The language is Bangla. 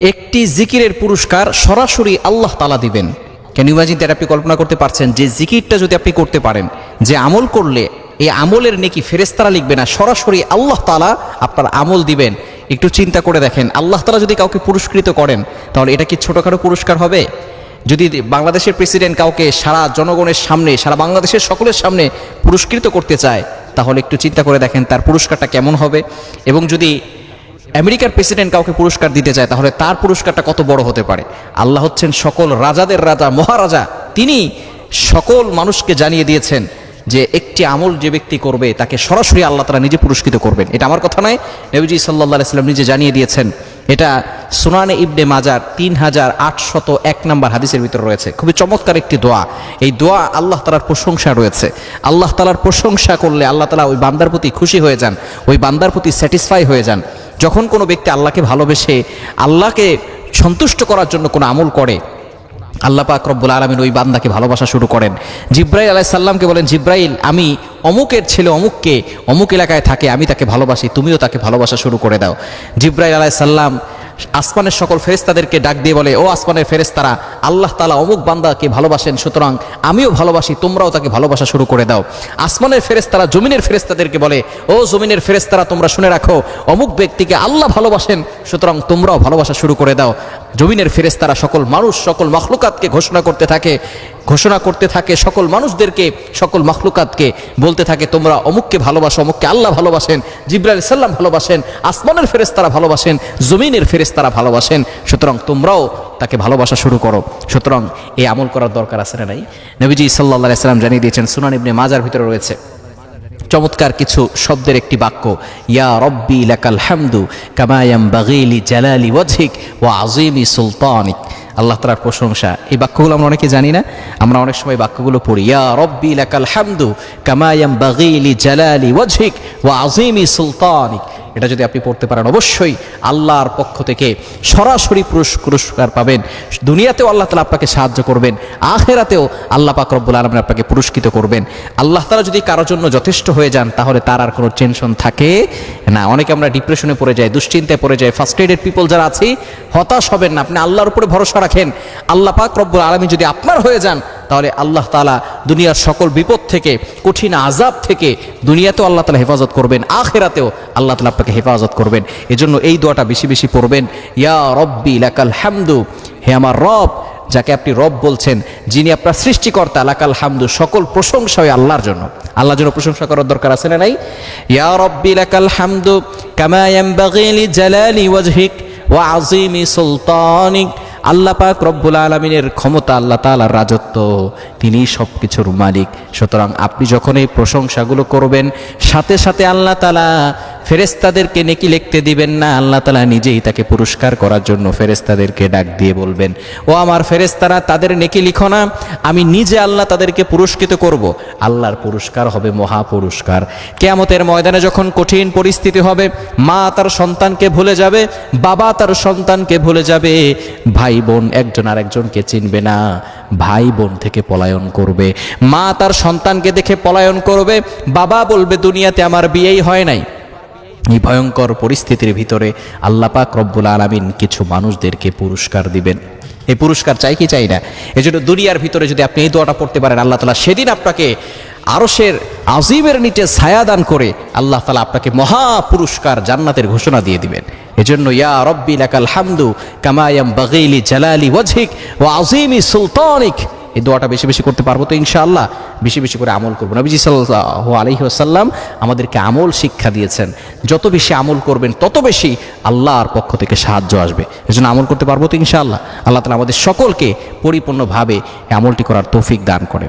একটি জিকিরের পুরস্কার সরাসরি আল্লাহ তালা দিবেন। কেন ইমাজিন তার আপনি কল্পনা করতে পারছেন যে জিকিরটা যদি আপনি করতে পারেন, যে আমল করলে, এই আমলের নেকি ফেরেস্তারা লিখবে না, সরাসরি আল্লাহ তালা আপনার আমল দিবেন। একটু চিন্তা করে দেখেন, আল্লাহ তালা যদি কাউকে পুরস্কৃত করেন, তাহলে এটা কি ছোটোখাটো পুরস্কার হবে? যদি বাংলাদেশের প্রেসিডেন্ট কাউকে সারা জনগণের সামনে, সারা বাংলাদেশের সকলের সামনে পুরস্কৃত করতে চায়, তাহলে একটু চিন্তা করে দেখেন তার পুরস্কারটা কেমন হবে। এবং যদি আমেরিকার প্রেসিডেন্ট কাউকে পুরস্কার দিতে চায়, তাহলে তার পুরস্কারটা কত বড় হতে পারে? আল্লাহ হচ্ছেন সকল রাজাদের রাজা, মহারাজা। তিনি সকল মানুষকে জানিয়ে দিয়েছেন যে একটি আমল যে ব্যক্তি করবে, তাকে সরাসরি আল্লাহ তারা নিজে পুরস্কৃত করবেন। এটা আমার কথা নয়, নবীজি সাল্লাহ সাল্লাম নিজে জানিয়ে দিয়েছেন। এটা সুনানে ইবনে মাজার তিন হাজার আটশত এক নম্বর হাদিসের ভিতরে রয়েছে। খুবই চমৎকার একটি দোয়া। এই দোয়া আল্লাহ তালার প্রশংসা রয়েছে। আল্লাহ তালার প্রশংসা করলে আল্লাহ তালা ওই বান্দার প্রতি খুশি হয়ে যান, ওই বান্দার প্রতি স্যাটিসফাই হয়ে যান। যখন কোনো ব্যক্তি আল্লাহকে ভালোবেসে আল্লাহকে সন্তুষ্ট করার জন্য কোনো আমল করে, আল্লাহ পাক রব্বুল আলমিন ওই বান্দাকে ভালোবাসা শুরু করেন। জিব্রাইল আলাহ সাল্লামকে বলেন, জিব্রাইল, আমি অমুকের ছেলে অমুককে অমুক এলাকায় থাকে, আমি তাকে ভালোবাসি, তুমিও তাকে ভালোবাসা শুরু করে দাও। জিব্রাইল আলাহ সাল্লাম আসমানের সকল ফেরেস্তাদেরকে ডাক দিয়ে বলে, ও আসমানের ফেরেস্তারা আল্লাহ তালা অমুক বান্দাকে ভালোবাসেন, সুতরাং আমিও ভালোবাসি, তোমরাও তাকে ভালোবাসা শুরু করে দাও। আসমানের ফেরেস্তারা জমিনের ফেরেস্তাদেরকে বলে, ও জমিনের ফেরেস্তারা তোমরা শুনে রাখো, অমুক ব্যক্তিকে আল্লাহ ভালোবাসেন, সুতরাং তোমরাও ভালোবাসা শুরু করে দাও। জমিনের ফেরেস্তারা সকল মানুষ, সকল মখলুকাতকে ঘোষণা করতে থাকে, ঘোষণা করতে থাকে সকল মানুষদেরকে, সকল মখলুকাতকে বলতে থাকে, তোমরা অমুককে ভালোবাসো, অমুককে আল্লাহ ভালোবাসেন, জিব্রাইল সাল্লাম ভালোবাসেন, আসমানের ফেরেস্তারা ভালোবাসেন, জমিনের ফেরেস্তারা ভালোবাসেন। সুতরাং তোমরাও তাকে ভালোবাসা শুরু করো। সুতরাং এই আমল করার দরকার আছে না নাই? নবীজি সাল্লাহ সাল্লাম জানিয়ে দিয়েছেন, সুনান ইবনে মাজার ভিতরে রয়েছে। চমৎকার কিছু শব্দের একটি বাক্য। ইয়া রব্বি লাকাল হামদু কামায়াম বাগিলি জালালি ওয়াজিক ওয়া আজিমি সুলতানিক। আল্লাহ তালার প্রশংসা। এই বাক্যগুলো আমরা অনেকে জানি না, আমরা অনেক সময় বাক্যগুলো পড়ি। ইয়া রব্বি লাকাল হামদু কামায়াম বাগিলি জালালি ওয়াজিক ওয়া আজিমি সুলতানিক। এটা যদি আপনি পড়তে পারেন, অবশ্যই আল্লাহর পক্ষ থেকে সরাসরি পুরস্ক- পুরস্কার পাবেন। দুনিয়াতেও আল্লাহ তালা আপনাকে সাহায্য করবেন, আখেরাতেও আল্লাহ পাক রব্বুল আলমিন আপনাকে পুরস্কৃত করবেন। আল্লাহ তালা যদি কারোর জন্য যথেষ্ট হয়ে যান, তাহলে তার আর কোনো টেনশন থাকে না। অনেকে আমরা ডিপ্রেশনে পড়ে যাই, দুশ্চিন্তায় পড়ে যাই ফার্স্ট এডেড পিপল যারা আছি, হতাশ হবেন না। আপনি আল্লাহর উপরে ভরসা রাখেন। আল্লাহ পাক রব্বুল আলমী যদি আপনার হয়ে যান তাহলে আল্লাহ তালা দুনিয়ার সকল বিপদ থেকে, কঠিন আজাব থেকে দুনিয়াতেও আল্লাহ তালা হেফাজত করবেন, আখেরাতেও আল্লাহ তালা আপনাকে হেফাজত করবেন। এজন্য এই দোয়াটা বেশি বেশি পড়বেন, ইয়া রব্বি লাকাল হামদু, হে আমার রব, যাকে আপনি রব বলছেন, যিনি আপনার সৃষ্টিকর্তা, লাকাল হামদু, সকল প্রশংসা হয় আল্লাহর জন্য। আল্লাহর জন্য প্রশংসা করার দরকার আছে না নাই? ইয়া রব্বি লাকাল হামদু, কামা ইয়ানবাগি লিজালালি ওয়াজহিক ওয়া আজিমি সুলতানিক আল্লাহ পাক রব্বুল আলমিনের ক্ষমতা, আল্লাহ তালার রাজত্ব তিনি সব কিছুর মালিক। সুতরাং আপনি যখন এই প্রশংসাগুলো করবেন, সাথে সাথে আল্লাহ তালা ফেরেস্তাদেরকে নেকি লিখতে দিবেন না, আল্লাহ তালা নিজেই তাকে পুরস্কার করার জন্য ফেরেস্তাদেরকে ডাক দিয়ে বলবেন। ও আমার ফেরেস্তারা তাদের নেকি লিখো না, আমি নিজে আল্লাহ তাদেরকে পুরস্কৃত করব। আল্লাহর পুরস্কার হবে মহা পুরস্কার কেয়ামতের ময়দানে যখন কঠিন পরিস্থিতি হবে, মা তার সন্তানকে ভুলে যাবে, বাবা তার সন্তানকে ভুলে যাবে। ভাই বোন একজন আর একজনকে চিনবে না, ভাই বোন থেকে পলায়ন করবে। মা তার সন্তানকে দেখে পলায়ন করবে, বাবা বলবে, দুনিয়াতে আমার বিয়েই হয় নাই। এই ভয়ঙ্কর পরিস্থিতির ভিতরে আল্লাহ পাক রব্বুল আলমিন কিছু মানুষদেরকে পুরস্কার দিবেন। এই পুরস্কার চাই কি চাই না? এই জন্য দুনিয়ার ভিতরে যদি আপনি এই দোয়াটা পড়তে পারেন, আল্লাহ তালা সেদিন আপনাকে আরশের আজিমের নিচে ছায়া দান করে আল্লাহ তালা আপনাকে মহা পুরস্কার জান্নাতের ঘোষণা দিয়ে দিবেন। এজন্য ইয়া রব্বি লাকাল হামদু কামায়াম বাগিলি জালালি ওয়াজহিক ও আজিমি সুলতানিক এই দোয়াটা বেশি বেশি করতে পারব তো ইনশাআল্লাহ। বেশি বেশি করে আমল করব। নবীজি সাল্লাহ আলহি আসাল্লাম আমাদেরকে আমল শিক্ষা দিয়েছেন। যত বেশি আমল করবেন, তত বেশি আল্লাহর পক্ষ থেকে সাহায্য আসবে। এজন্য আমল করতে পারব তো ইনশাআল্লাহ। আল্লাহ তালা আমাদের সকলকে পরিপূর্ণভাবে আমলটি করার তৌফিক দান করে